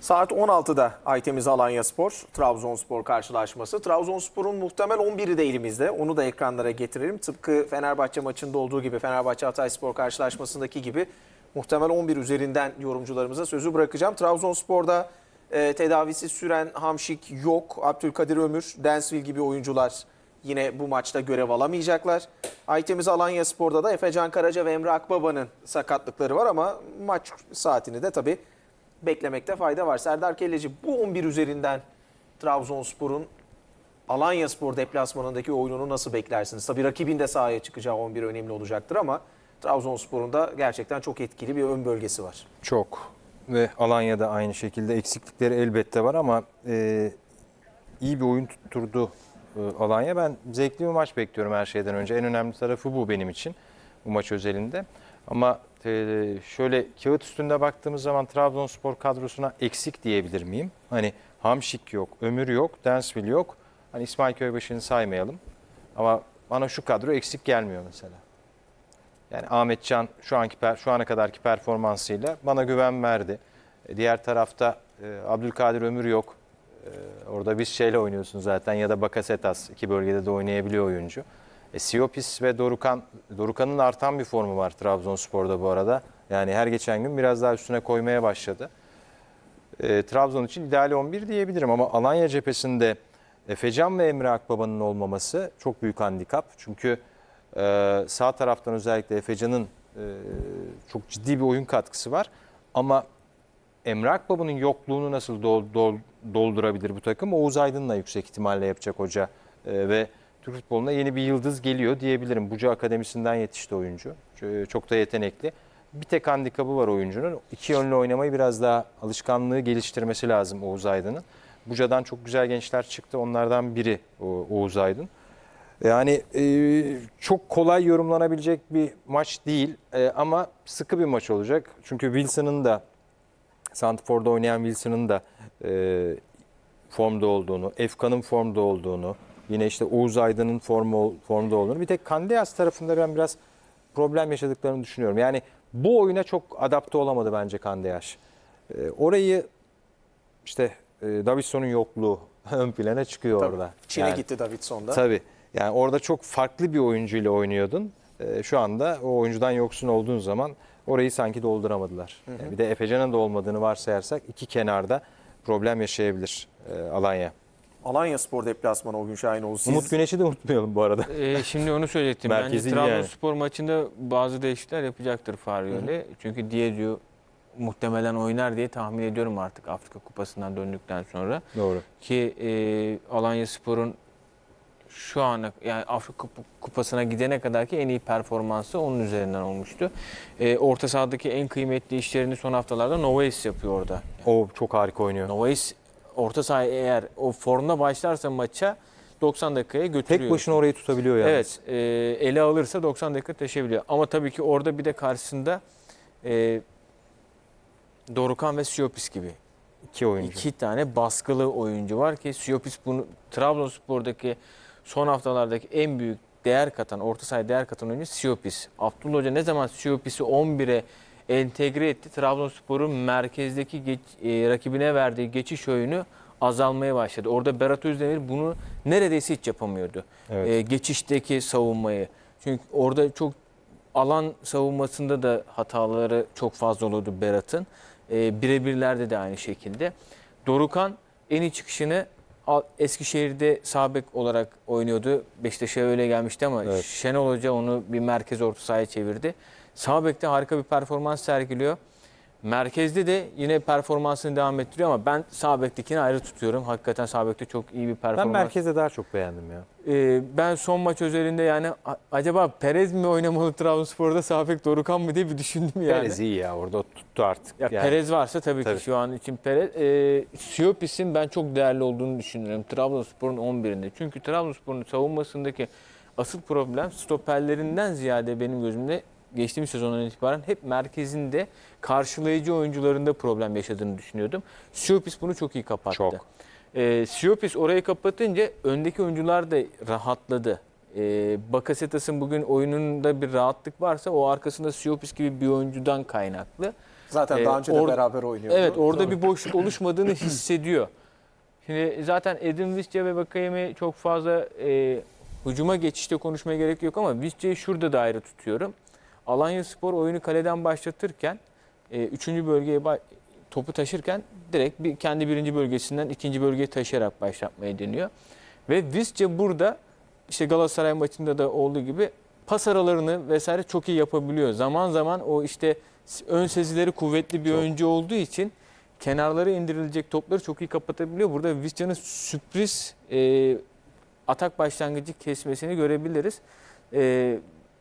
Saat 16'da Aytemiz Alanya Spor, Trabzonspor karşılaşması. Trabzonspor'un muhtemel 11'i de elimizde. Onu da ekranlara getirelim. Tıpkı Fenerbahçe maçında olduğu gibi, Fenerbahçe Hatayspor karşılaşmasındaki gibi muhtemel 11 üzerinden yorumcularımıza sözü bırakacağım. Trabzonspor'da e, tedavisi süren Hamşik yok. Abdülkadir Ömür, Densville gibi oyuncular yine bu maçta görev alamayacaklar. Aytemiz Alanya Spor'da da Efecan Karaca ve Emre Akbaba'nın sakatlıkları var ama maç saatini de tabii beklemekte fayda var. Serdar Kelleci bu 11 üzerinden Trabzonspor'un Alanya Spor deplasmanındaki oyununu nasıl beklersiniz? Tabii rakibin de sahaya çıkacağı 11 önemli olacaktır ama Trabzonspor'un da gerçekten çok etkili bir ön bölgesi var. Çok ve Alanya'da aynı şekilde eksiklikleri elbette var ama e, iyi bir oyun tutturdu e, Alanya. Ben zevkli bir maç bekliyorum her şeyden önce. En önemli tarafı bu benim için bu maç özelinde. Ama e, şöyle kağıt üstünde baktığımız zaman Trabzonspor kadrosuna eksik diyebilir miyim? Hani Hamşik yok, Ömür yok, Densville yok. Hani İsmail Köybaşı'nı saymayalım. Ama bana şu kadro eksik gelmiyor mesela. Yani Ahmetcan şu anki şu ana kadarki performansıyla bana güven verdi. E, Diğer tarafta e, Abdülkadir Ömür yok. E, orada biz şeyle oynuyorsun zaten ya da Bakasetas iki bölgede de oynayabiliyor oyuncu. E, Siopis ve Dorukan Dorukan'ın artan bir formu var Trabzonspor'da bu arada. Yani her geçen gün biraz daha üstüne koymaya başladı. E, Trabzon için ideal 11 diyebilirim ama Alanya cephesinde Efecan ve Emre Akbaba'nın olmaması çok büyük handikap. Çünkü ee, sağ taraftan özellikle Efecan'ın e, çok ciddi bir oyun katkısı var. Ama Emre Akbaba'nın yokluğunu nasıl dol- dol- doldurabilir bu takım? Oğuz Aydın'la yüksek ihtimalle yapacak hoca. Ee, ve Türk futboluna yeni bir yıldız geliyor diyebilirim. Buca Akademisi'nden yetişti oyuncu. Çok da yetenekli. Bir tek handikapı var oyuncunun. İki yönlü oynamayı biraz daha alışkanlığı geliştirmesi lazım Oğuz Aydın'ın. Buca'dan çok güzel gençler çıktı. Onlardan biri Oğuz Aydın. Yani e, çok kolay yorumlanabilecek bir maç değil E, ama sıkı bir maç olacak. Çünkü Wilson'ın da Santfor'da oynayan Wilson'ın da e, formda olduğunu, Efkan'ın formda olduğunu, yine işte Oğuz Aydın'ın formu, formda olduğunu. Bir tek Kandiyas tarafında ben biraz problem yaşadıklarını düşünüyorum. Yani bu oyuna çok adapte olamadı bence Kandiyas. E, orayı işte e, Davidson'un yokluğu ön plana çıkıyor Tabii. orada. Çin'e Yani- gitti Davidson'da. Tabii. Yani orada çok farklı bir oyuncuyla oynuyordun. Ee, şu anda o oyuncudan yoksun olduğun zaman orayı sanki dolduramadılar. Yani bir de Efecan'ın da olmadığını varsayarsak iki kenarda problem yaşayabilir e, Alanya. Alanya Spor deplasmanı o gün Şahinoğlu. Siz Umut Güneş'i de unutmayalım bu arada. Ee, şimdi onu söyleyecektim. Bence Merkezi Trabzonspor maçında bazı değişiklikler yapacaktır Faryoli. Çünkü Diédhiou muhtemelen oynar diye tahmin ediyorum artık Afrika Kupası'ndan döndükten sonra. Doğru. Ki e, Alanya Spor'un şu ana yani Afrika Kup- Kupası'na gidene kadarki en iyi performansı onun üzerinden olmuştu. E, orta sahadaki en kıymetli işlerini son haftalarda Novais yapıyor orada. O çok harika oynuyor. Novais orta saha eğer o formda başlarsa maça 90 dakikaya götürüyor. Tek başına orayı tutabiliyor yani. Evet, e, ele alırsa 90 dakika taşıyabiliyor. Ama tabii ki orada bir de karşısında e, Dorukan ve Siopis gibi İki oyuncu. iki tane baskılı oyuncu var ki Siopis bunu Trabzonspor'daki son haftalardaki en büyük değer katan, orta sahaya değer katan oyuncu Siopis. Abdullah Hoca ne zaman Siopis'i 11'e entegre etti, Trabzonspor'un merkezdeki geç, e, rakibine verdiği geçiş oyunu azalmaya başladı. Orada Berat Özdemir bunu neredeyse hiç yapamıyordu. Evet. E, geçişteki savunmayı. Çünkü orada çok alan savunmasında da hataları çok fazla olurdu Berat'ın. E, birebirlerde de aynı şekilde. Dorukan en iyi çıkışını Eskişehir'de sağ bek olarak oynuyordu. Beşiktaş'a öyle gelmişti ama Evet. Şenol Hoca onu bir merkez orta sahaya çevirdi. Sağ bekte harika bir performans sergiliyor. Merkezde de yine performansını devam ettiriyor ama ben sağ bektekini ayrı tutuyorum. Hakikaten sağ bekte çok iyi bir performans. Ben merkezde daha çok beğendim ya. Ee, ben son maç özelinde yani acaba Perez mi oynamalı Trabzonspor'da sağ bek Dorukan mı diye bir düşündüm yani. Perez iyi ya orada tuttu artık. Ya Yani Perez varsa tabii, Tabii. ki şu an için Perez. Ee, Siopis'in ben çok değerli olduğunu düşünüyorum Trabzonspor'un 11'inde. Çünkü Trabzonspor'un savunmasındaki asıl problem stoperlerinden ziyade benim gözümde geçtiğimiz sezondan itibaren hep merkezinde karşılayıcı oyuncularında problem yaşadığını düşünüyordum. Siopis bunu çok iyi kapattı. Çok. Ee, Siopis orayı kapatınca öndeki oyuncular da rahatladı. Ee, Bakasetas'ın bugün oyununda bir rahatlık varsa o arkasında Siopis gibi bir oyuncudan kaynaklı. Zaten Ee, daha önce de beraber oynuyordu. Evet orada bir boşluk oluşmadığını hissediyor. Şimdi zaten Edin Visca ve Vakayemi çok fazla e, hücuma geçişte konuşmaya gerek yok ama Visca'yı şurada da ayrı tutuyorum. Alanya Spor oyunu kaleden başlatırken 3. bölgeye ba- topu taşırken direkt bir kendi birinci bölgesinden ikinci bölgeye taşıyarak başlatmayı deniyor. Ve Visca burada işte Galatasaray maçında da olduğu gibi pas aralarını vesaire çok iyi yapabiliyor. Zaman zaman o işte ön sezileri kuvvetli bir oyuncu olduğu için kenarlara indirilecek topları çok iyi kapatabiliyor. Burada Visca'nın sürpriz e, atak başlangıcı kesmesini görebiliriz. E,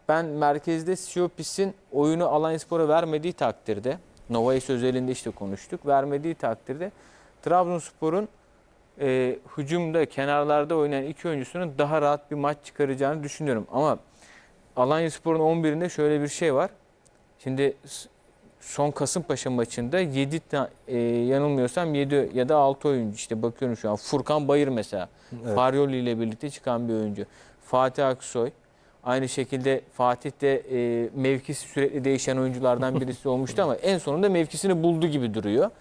ben merkezde Siopis'in oyunu Alanyaspor'a vermediği takdirde, Novais özelinde işte konuştuk, vermediği takdirde Trabzonspor'un e, hücumda, kenarlarda oynayan iki oyuncusunun daha rahat bir maç çıkaracağını düşünüyorum. Ama Alanyaspor'un 11'inde şöyle bir şey var. Şimdi son Kasımpaşa maçında 7 ta- e, yanılmıyorsam 7 ya da 6 oyuncu işte bakıyorum şu an. Furkan Bayır mesela. Evet. Faryoli ile birlikte çıkan bir oyuncu. Fatih Aksoy. Aynı şekilde Fatih de e, mevkisi sürekli değişen oyunculardan birisi olmuştu ama en sonunda mevkisini buldu gibi duruyor.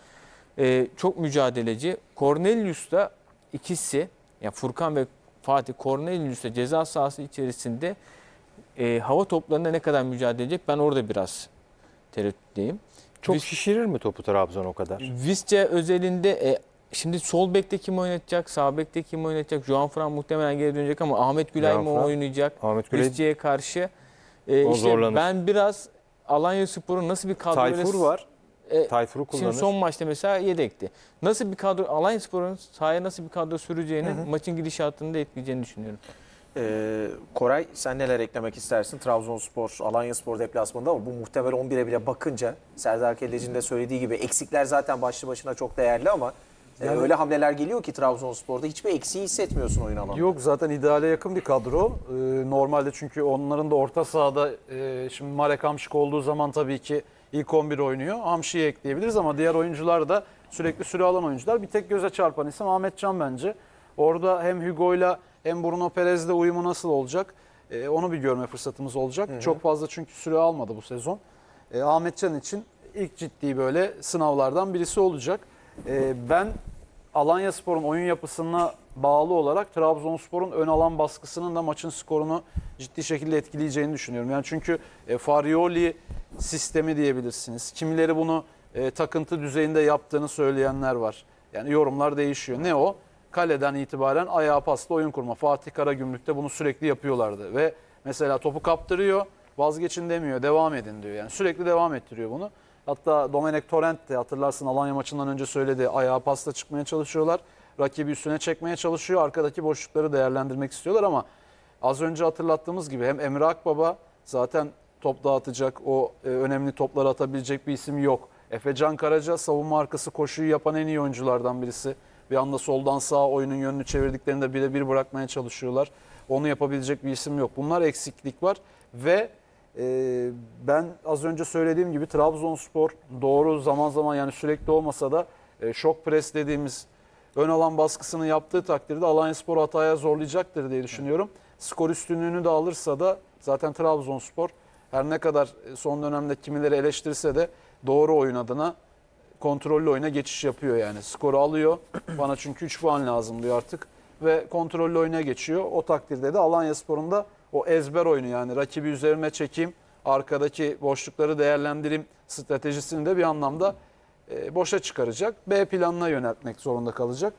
E, çok mücadeleci. Cornelius da ikisi yani Furkan ve Fatih Cornelius da ceza sahası içerisinde e, hava toplarında ne kadar mücadele edecek ben orada biraz tereddütteyim. Çok Vis- şişirir mi topu Trabzon o kadar? Visca özelinde e, şimdi sol bekte kim oynatacak, sağ bekte kim oynatacak? Juan Fran muhtemelen geri dönecek ama Ahmet Gülay Juan mı Fran, oynayacak? Ahmet Visca'ya karşı. E, O işte zorlanır. ben biraz Alanya Spor'un nasıl bir kadro Tayfur var. E, Tayfur'u kullanır. Şimdi son maçta mesela yedekti. Nasıl bir kadro Alanya Spor'un sahaya nasıl bir kadro süreceğini, maçın gidişatını da etkileyeceğini düşünüyorum. Ee, Koray sen neler eklemek istersin? Trabzonspor, Alanyaspor deplasmanında ama bu muhtemel 11'e bile bakınca Serdar Kelleci'nin de söylediği gibi eksikler zaten başlı başına çok değerli ama Yani- öyle hamleler geliyor ki Trabzonspor'da hiçbir eksiği hissetmiyorsun oyun alanında. Yok zaten ideale yakın bir kadro. Ee, normalde çünkü onların da orta sahada e, şimdi Marek Hamşik olduğu zaman tabii ki ilk 11 oynuyor. Hamşik'i ekleyebiliriz ama diğer oyuncular da sürekli süre alan oyuncular. Bir tek göze çarpan isim Ahmet Can bence. Orada hem Hugo'yla hem Bruno Perez'le uyumu nasıl olacak? E, onu bir görme fırsatımız olacak. Çok fazla çünkü süre almadı bu sezon. E, Ahmet Can için ilk ciddi böyle sınavlardan birisi olacak. E, ben Alanya Spor'un oyun yapısına bağlı olarak Trabzonspor'un ön alan baskısının da maçın skorunu ciddi şekilde etkileyeceğini düşünüyorum. Yani çünkü e, Farioli sistemi diyebilirsiniz. Kimileri bunu e, takıntı düzeyinde yaptığını söyleyenler var. Yani yorumlar değişiyor. Ne o? Kaleden itibaren ayağa pasla oyun kurma. Fatih Karagümrük'te bunu sürekli yapıyorlardı ve mesela topu kaptırıyor, vazgeçin demiyor, devam edin diyor. Yani sürekli devam ettiriyor bunu. Hatta Domenek Torrent de hatırlarsın Alanya maçından önce söyledi. Ayağa pasla çıkmaya çalışıyorlar. Rakibi üstüne çekmeye çalışıyor. Arkadaki boşlukları değerlendirmek istiyorlar ama az önce hatırlattığımız gibi hem Emre Akbaba zaten top dağıtacak, o e, önemli topları atabilecek bir isim yok. Efe Can Karaca savunma arkası koşuyu yapan en iyi oyunculardan birisi. Bir anda soldan sağa oyunun yönünü çevirdiklerinde birebir bırakmaya çalışıyorlar. Onu yapabilecek bir isim yok. Bunlar eksiklik var ve ee, ben az önce söylediğim gibi Trabzonspor doğru zaman zaman yani sürekli olmasa da e, şok pres dediğimiz ön alan baskısını yaptığı takdirde Alanyaspor hataya zorlayacaktır diye düşünüyorum. Skor üstünlüğünü de alırsa da zaten Trabzonspor her ne kadar e, son dönemde kimileri eleştirse de doğru oyun adına kontrollü oyuna geçiş yapıyor yani. Skoru alıyor. Bana çünkü 3 puan lazım diyor artık. Ve kontrollü oyuna geçiyor. O takdirde de Alanyaspor'un da o ezber oyunu yani rakibi üzerime çekeyim, arkadaki boşlukları değerlendireyim stratejisini de bir anlamda e, boşa çıkaracak. B planına yöneltmek zorunda kalacak.